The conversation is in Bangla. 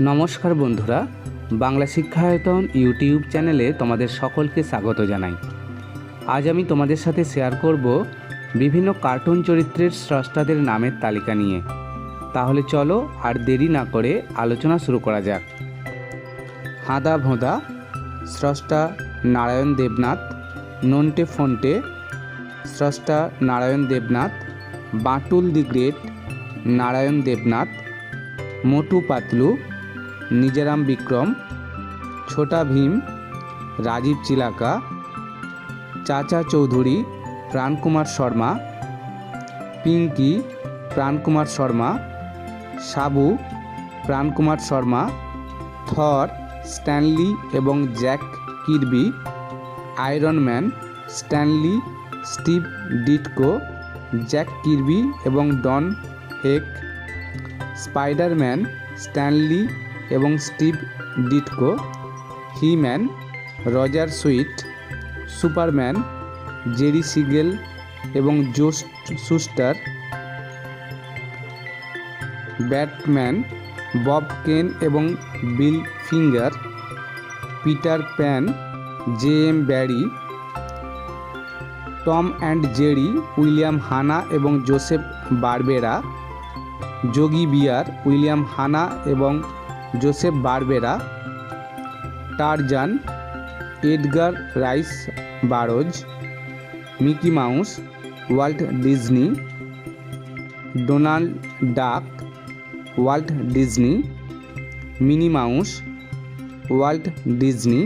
নমস্কার বন্ধুরা, বাংলা শিক্ষায়তন ইউটিউব চ্যানেলে তোমাদের সকলকে স্বাগত জানাই। আজ আমি তোমাদের সাথে শেয়ার করব বিভিন্ন কার্টুন চরিত্রের স্রষ্টাদের নামের তালিকা নিয়ে। তাহলে চলো আর দেরি না করে আলোচনা শুরু করা যাক। হাঁদা ভোঁদা, স্রষ্টা নারায়ণ দেবনাথ, নন্টে ফন্টে, স্রষ্টা Narayan Debnath, Bantul the great, Narayan Debnath, Motu Patlu নিজেরাম Vikram, Chhota Bheem, Rajiv Chilaka, Chacha Chaudhary, Pran Kumar Sharma, Pinki, Pran Kumar Sharma, Sabu, Pran Kumar Sharma, Thor, Stan Lee এবং Jack Kirby, Iron Man, Stan Lee, Steve Ditko, Jack Kirby এবং Don Heck, Spiderman, Stan Lee এবং Steve Ditko, He Man, Roger Sweet, Superman, Jerry Siegel এবং Joe Shuster, Batman Bob Kane এবং Bill Finger, Peter Pan, J M Barrie, Tom and Jerry, William Hanna এবং Joseph Barbera, Yogi Bear, William Hanna এবং Joseph Barbera, Tarzan, Edgar Rice Burroughs, Mickey Mouse, Walt Disney, Donald Duck, Walt Disney, Minnie Mouse, Walt Disney